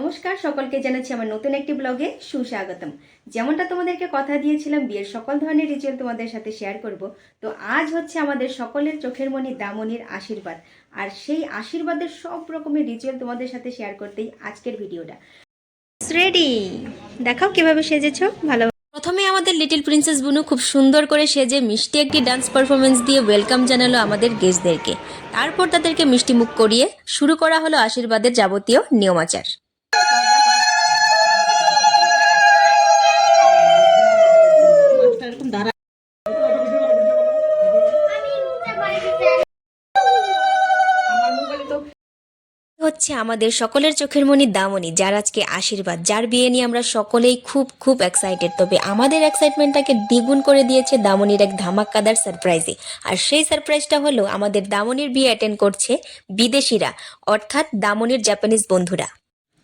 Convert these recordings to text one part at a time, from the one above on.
নমস্কার সকলকে জানাচ্ছি আমার নতুন একটি ব্লগে সুস্বাগতম। যেমনটা তোমাদেরকে কথা দিয়েছিলাম বিয়ের সকল ধরনের রিচুয়াল তোমাদের সাথে শেয়ার করব। তো আজ হচ্ছে আমাদের সকলের চোখের মণি দামনির আশীর্বাদ। আর সেই আশীর্বাদের সব রকমের রিচুয়াল তোমাদের সাথে শেয়ার করতেই আজকের ভিডিওটা। রেডি দেখাও কীভাবে সেজেছো ভালো প্রথমে আমাদের লিটল প্রিন্সেস বুনু খুব সুন্দর করে সেজে মিষ্টি একটি ডান্স পারফরমেন্স দিয়ে ওয়েলকাম জানালো আমাদের গেস্টদেরকে তারপর তাদেরকে মিষ্টি মুখ করিয়ে শুরু করা হলো আশীর্বাদের যাবতীয় নিয়মাচার। হচ্ছে আমাদের সকলের চোখের মনি দামনি, যার আজকে আশীর্বাদ। যার বিয়ে নিয়ে আমরা সকলেই খুব খুব এক্সাইটেড তবে আমাদের এক্সাইটমেন্টটাকে দ্বিগুণ করে দিয়েছে দামনির এক ধামাক্কাদার সারপ্রাইজে আর সেই সারপ্রাইজটা হলো আমাদের দামনির বিয়ে অ্যাটেন্ড করছে বিদেশিরা, অর্থাৎ দামনির জাপানিজ বন্ধুরা।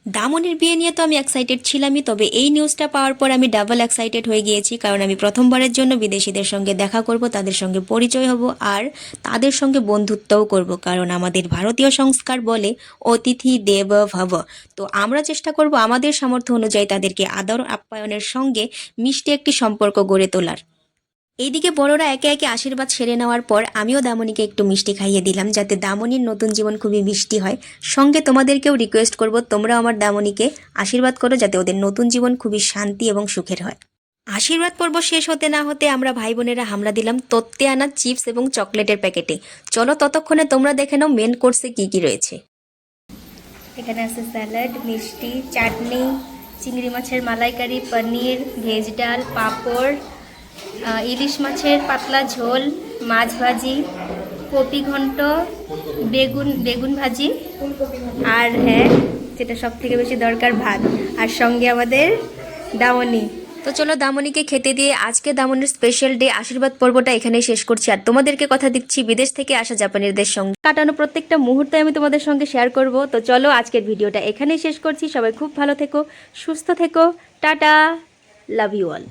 দামনির বিয়ে নিয়ে তো আমি এক্সাইটেড ছিলামই, তবে এই নিউজটা পাওয়ার পর আমি ডাবল এক্সাইটেড হয়ে গিয়েছি, কারণ আমি প্রথমবারের জন্য বিদেশিদের সঙ্গে দেখা করব, তাদের সঙ্গে পরিচয় হব আর তাদের সঙ্গে বন্ধুত্বও করব, কারণ আমাদের ভারতীয় সংস্কার বলে অতিথি দেব ভব। তো আমরা চেষ্টা করব আমাদের সামর্থ্য অনুযায়ী তাদেরকে আদর আপ্যায়নের সঙ্গে মিষ্টি একটি সম্পর্ক গড়ে তোলার। এইদিকে বড়রা একে একে আশীর্বাদ সেরে নেওয়ার পর আমিও দামনিকে একটু মিষ্টি খাইয়ে দিলাম, যাতে দামনির নতুন জীবন খুবই মিষ্টি হয়। সঙ্গে তোমাদেরকেও রিকোয়েস্ট করব, তোমরাও আমার দামনিকে আশীর্বাদ করো, যাতে ওদের নতুন জীবন খুবই শান্তি এবং সুখের হয়। আশীর্বাদ পর্ব শেষ হতে না হতে আমরা ভাই বোনেরা হামলা দিলাম তত্ত্বে আনা চিপস এবং চকলেটের প্যাকেটে। চলো ততক্ষণে তোমরা দেখে নাও মেন কোর্সে কি কি রয়েছে। এখানে আছে স্যালাড মিষ্টি, চাটনি, চিংড়ি মাছের মালাইকারি, পনির, ভেজ ডাল, পাঁপড় ইলিশ মাছের পাতলা ঝোল মাছ ভাজি কপি ঘন্ট বেগুন বেগুন ভাজি আর হ্যাঁ যেটা সব থেকে বেশি দরকার ভাত। আর সঙ্গে আমাদের দামনি তো চলো দামনিকে খেতে দিয়ে আজকে দামনির স্পেশাল ডে আশীর্বাদ পর্বটা এখানেই শেষ করছি। আর তোমাদেরকে কথা দিচ্ছি বিদেশ থেকে আসা জাপানিদের সঙ্গে। কাটানো প্রত্যেকটা মুহূর্তে আমি তোমাদের সঙ্গে শেয়ার করব। তো চলো আজকের ভিডিওটা এখানেই শেষ করছি। সবাই খুব ভালো থেকো সুস্থ থেকো। Tata love you all